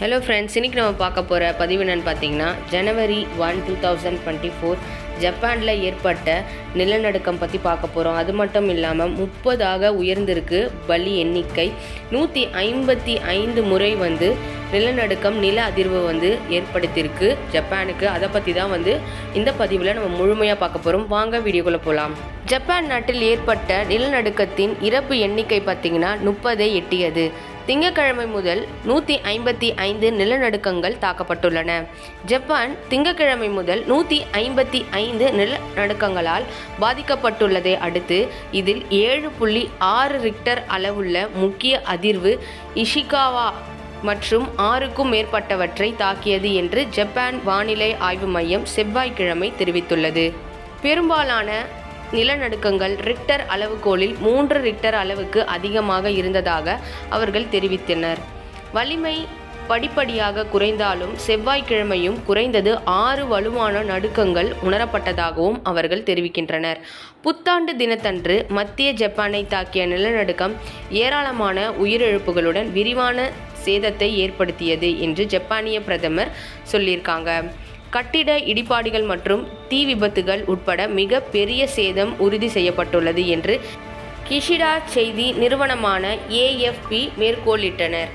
Hello friends இன்றைக்கி நம்ம பார்க்க போகிற பதிவு என்னென்னு பார்த்தீங்கன்னா January one two thousand twenty four ஜப்பானில் ஏற்பட்ட நிலநடுக்கம் பற்றி பார்க்க போகிறோம் அது மட்டும் இல்லாமல் முப்பதாக உயர்ந்திருக்கு பலி எண்ணிக்கை. நூற்றி ஐம்பத்தி ஐந்து முறை வந்து நிலநடுக்கம் நில அதிர்வு வந்து ஏற்படுத்தியிருக்கு ஜப்பானுக்கு. அதை பற்றி தான் வந்து இந்த பதிவில் நம்ம முழுமையாக பார்க்க போகிறோம் வாங்க வீடியோக்குள்ளே போகலாம் ஜப்பான் நாட்டில் ஏற்பட்ட நிலநடுக்கத்தின் இறப்பு எண்ணிக்கை பார்த்தீங்கன்னா முப்பதை எட்டியது. திங்கட்கிழமை முதல் நூற்றி ஐம்பத்தி ஐந்து நிலநடுக்கங்கள் தாக்கப்பட்டுள்ளன. ஜப்பான் திங்கக்கிழமை முதல் நூற்றி ஐம்பத்தி ஐந்து நிலநடுக்கங்களால் பாதிக்கப்பட்டுள்ளதை அடுத்து இதில் ஏழு புள்ளி ஆறு ரிக்டர் அளவுள்ள முக்கிய அதிர்வு இஷிகாவா மற்றும் ஆறுக்கும் மேற்பட்டவற்றை தாக்கியது என்று ஜப்பான் வானிலை ஆய்வு மையம் செவ்வாய்க்கிழமை தெரிவித்துள்ளது. பெரும்பாலான நிலநடுக்கங்கள் ரிக்டர் அளவுகோலில் மூன்று ரிக்டர் அளவுக்கு அதிகமாக இருந்ததாக அவர்கள் தெரிவித்தனர். வலிமை படிப்படியாக குறைந்தாலும் செவ்வாய்க்கிழமையும் குறைந்தது ஆறு வலுவான நடுக்கங்கள் உணரப்பட்டதாகவும் அவர்கள் தெரிவிக்கின்றனர். புத்தாண்டு தினத்தன்று மத்திய ஜப்பானை தாக்கிய நிலநடுக்கம் ஏராளமான உயிரிழப்புகளுடன் விரிவான சேதத்தை ஏற்படுத்தியது என்று ஜப்பானிய பிரதமர் சொல்லியிருக்காங்க. கட்டிட இடிபாடுகள் மற்றும் தீ விபத்துகள் உட்பட மிக பெரிய சேதம் உறுதி செய்யப்பட்டுள்ளது என்று கிஷிடா செய்தி நிறுவனமான ஏஎஃப்பி மேற்கோளிட்டனர்.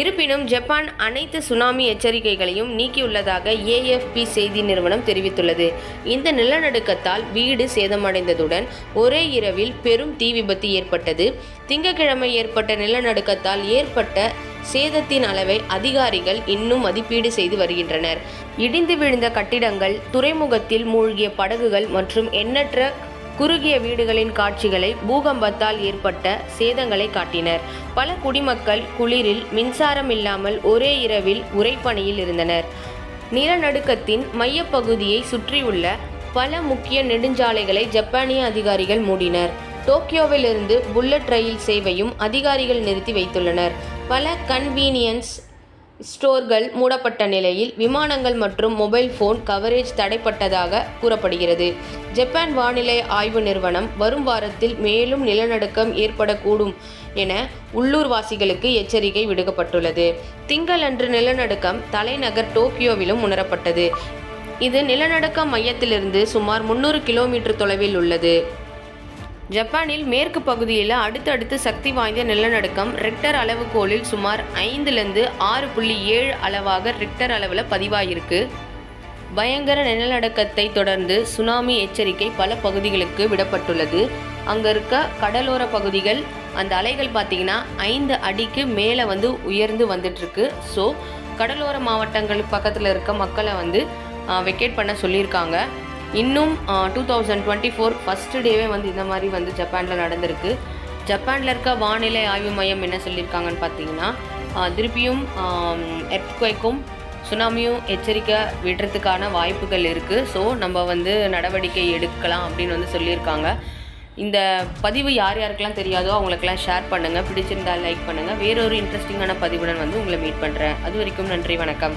இருப்பினும் ஜப்பான் அனைத்து சுனாமி எச்சரிக்கைகளையும் நீக்கியுள்ளதாக ஏஎஃப்பி செய்தி நிறுவனம் தெரிவித்துள்ளது. இந்த நிலநடுக்கத்தால் வீடு சேதமடைந்ததுடன் ஒரே இரவில் பெரும் தீ விபத்து ஏற்பட்டது. திங்கட்கிழமை ஏற்பட்ட நிலநடுக்கத்தால் ஏற்பட்ட சேதத்தின் அளவை அதிகாரிகள் இன்னும் மதிப்பீடு செய்து வருகின்றனர். இடிந்து விழுந்த கட்டிடங்கள் துறைமுகத்தில் மூழ்கிய படகுகள் மற்றும் எண்ணற்ற குறுகிய வீடுகளின் காட்சிகளை பூகம்பத்தால் ஏற்பட்ட சேதங்களை காட்டினர். பல குடிமக்கள் குளிரில் மின்சாரம் இல்லாமல் ஒரே இரவில் உறைபனியில் இருந்தனர். நிலநடுக்கத்தின் மையப்பகுதியை சுற்றியுள்ள பல முக்கிய நெடுஞ்சாலைகளை ஜப்பானிய அதிகாரிகள் மூடினர். டோக்கியோவிலிருந்து புல்லட் ரயில் சேவையும் அதிகாரிகள் நிறுத்தி வைத்துள்ளனர். பல கன்வீனியன்ஸ் ஸ்டோர்கள் மூடப்பட்ட நிலையில் விமானங்கள் மற்றும் மொபைல் ஃபோன் கவரேஜ் தடைப்பட்டதாக கூறப்படுகிறது. ஜப்பான் வானிலை ஆய்வு நிறுவனம் வரும் வாரத்தில் மேலும் நிலநடுக்கம் ஏற்படக்கூடும் என உள்ளூர்வாசிகளுக்கு எச்சரிக்கை விடுக்கப்பட்டுள்ளது. திங்களன்று நிலநடுக்கம் தலைநகர் டோக்கியோவிலும் உணரப்பட்டது. இது நிலநடுக்க மையத்திலிருந்து சுமார் முந்நூறு கிலோமீட்டர் தொலைவில் உள்ளது. ஜப்பானில் மேற்கு பகுதியில் அடுத்தடுத்து சக்தி வாய்ந்த நிலநடுக்கம் ரிக்டர் அளவுகோலில் சுமார் ஐந்துலேருந்து ஆறு புள்ளி ஏழு அளவாக ரிக்டர் அளவில் பதிவாகிருக்கு பயங்கர நிலநடுக்கத்தை தொடர்ந்து சுனாமி எச்சரிக்கை பல பகுதிகளுக்கு விடப்பட்டுள்ளது. அங்கே இருக்க கடலோர பகுதிகள் அந்த அலைகள் பார்த்திங்கன்னா ஐந்து அடிக்கு மேலே வந்து உயர்ந்து வந்துட்டுருக்கு. ஸோ கடலோர மாவட்டங்கள் பக்கத்தில் இருக்க மக்களை வந்து வெக்கேட் பண்ண சொல்லியிருக்காங்க. இன்னும் two thousand twenty four first டேவே வந்து இந்த மாதிரி வந்து ஜப்பானில் நடந்திருக்கு. ஜப்பானில் இருக்க வானிலை ஆய்வு மையம் என்ன சொல்லியிருக்காங்கன்னு பார்த்தீங்கன்னா திருப்பியும் எர்த்குவைக்கும் சுனாமியும் எச்சரிக்கை விடுறதுக்கான வாய்ப்புகள் இருக்குது ஸோ நம்ம வந்து நடவடிக்கை எடுக்கலாம் அப்படின்னு வந்து சொல்லியிருக்காங்க. இந்த பதிவு யார் யாருக்கெல்லாம் தெரியாதோ அவங்களுக்கெல்லாம் ஷேர் பண்ணுங்கள் பிடிச்சிருந்தால் லைக் பண்ணுங்கள் வேறொரு இன்ட்ரெஸ்டிங்கான பதிவுடன் வந்து உங்களை மீட் பண்ணுறேன் அது வரைக்கும் நன்றி வணக்கம்.